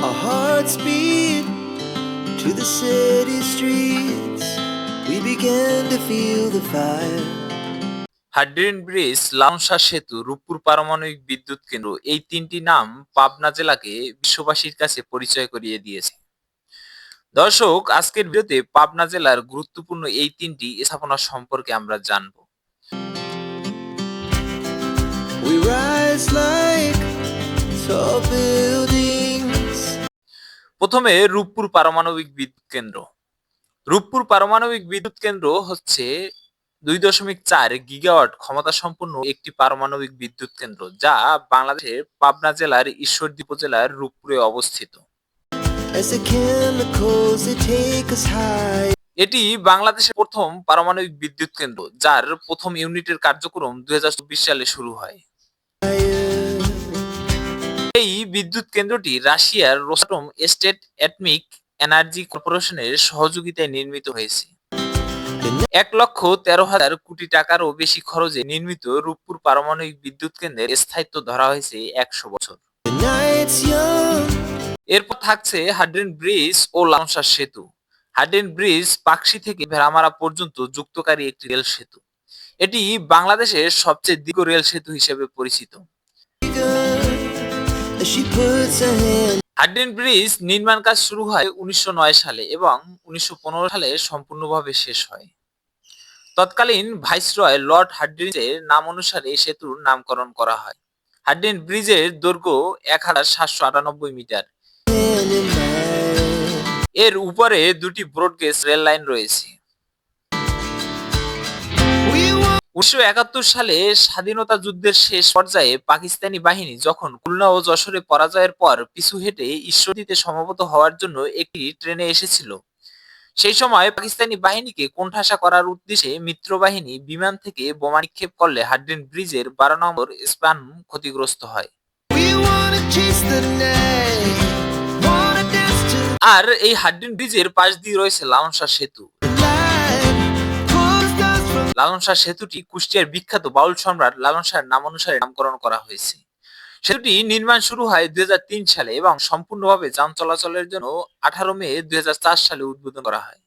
Our hearts beat to the city streets. We began to feel the fire. হাড্রেন bridge লাউনসা সেতু রূপপুর পারমাণবিক বিদ্যুৎ কেন্দ্র এই তিনটি নাম পাবনা জেলাকে বিশ্ববাসীর কাছে পরিচয় করিয়ে দিয়েছে দর্শক, আজকের ভিডিওতে পাবনা জেলার গুরুত্বপূর্ণ এই তিনটি স্থাপনা সম্পর্কে আমরা জানব প্রথমে রূপপুর পারমাণবিক বিদ্যুৎ কেন্দ্র। রূপপুর পারমাণবিক বিদ্যুৎ কেন্দ্র হচ্ছে দুই দশমিক চার গিগাওয়াট ক্ষমতা সম্পন্ন একটি পারমাণবিক বিদ্যুৎ কেন্দ্র যা বাংলাদেশের পাবনা জেলার ঈশ্বরদী উপজেলার রূপপুরে অবস্থিত. এটি বাংলাদেশের প্রথম পারমাণবিক বিদ্যুৎ কেন্দ্র যার প্রথম ইউনিটের কার্যক্রম দুই হাজার চব্বিশ সালে শুরু হয়। এই বিদ্যুৎ কেন্দ্রটি রাশিয়ার রোস্টম স্টেট অ্যাটমিক এনার্জি কর্পোরেশনের সহযোগিতায় নির্মিত হয়েছে। এক লক্ষ তেরো হাজার কোটি টাকারও বেশি খরচে নির্মিত রূপপুর পারমাণবিক বিদ্যুৎ কেন্দ্রের স্থায়িত্ব ধরা হয়েছে একশো বছর. এরপর থাকছে হাড্রেন ব্রিজ ও লাউনসার সেতু। হাড্রেন ব্রিজ পাকশি থেকে ভেড়ামারা পর্যন্ত যুক্তকারী একটি রেল সেতু। এটি বাংলাদেশের সবচেয়ে দীর্ঘ রেল সেতু হিসেবে পরিচিত। হাড্রেন ব্রিজ নির্মাণ কাজ শুরু হয় উনিশশো নয় সালে এবং উনিশশো পনেরো সালে সম্পূর্ণভাবে শেষ হয়। তৎকালীন ভাইসরয় লর্ড হাড্রিজের নাম অনুসারে এই সেতুর নামকরণ করা হয়। হাড্রেন ব্রিজের দৈর্ঘ্য এক হাজার সাতশো আটানব্বই মিটার। এর উপরে দুটি ব্রডগেজ রেল লাইন রয়েছে। উনিশশো একাত্তর সালে স্বাধীনতা যুদ্ধের শেষ পর্যায়ে পাকিস্তানি বাহিনী যখন খুলনা ও যশোরে পরাজয়ের পর পিছু হেঁটে ঈশ্বরদীতে সমবেত হওয়ার জন্য একটি ট্রেনে এসেছিল সেই সময় পাকিস্তানি বাহিনীকে কোণঠাসা করার উদ্দেশ্যে মিত্র বাহিনী বিমান থেকে বোমা নিক্ষেপ করলে হাড্রেন ব্রিজের বারো নম্বর স্পান ক্ষতিগ্রস্ত হয়। আর এই হাড্রেন ব্রিজের পাশ দিয়ে রয়েছে লাউনসা সেতু। লালন শাহ সেতুটি কুষ্টিয়ার বিখ্যাত বাউল সম্রাট লালন শাহের নামানুসারে নামকরণ করা হয়েছে। সেতুটি নির্মাণ শুরু হয় দুই হাজার তিন সালে এবং সম্পূর্ণভাবে যান চলাচলের জন্য আঠারো মে দু হাজার চার সালে উদ্বোধন করা হয়।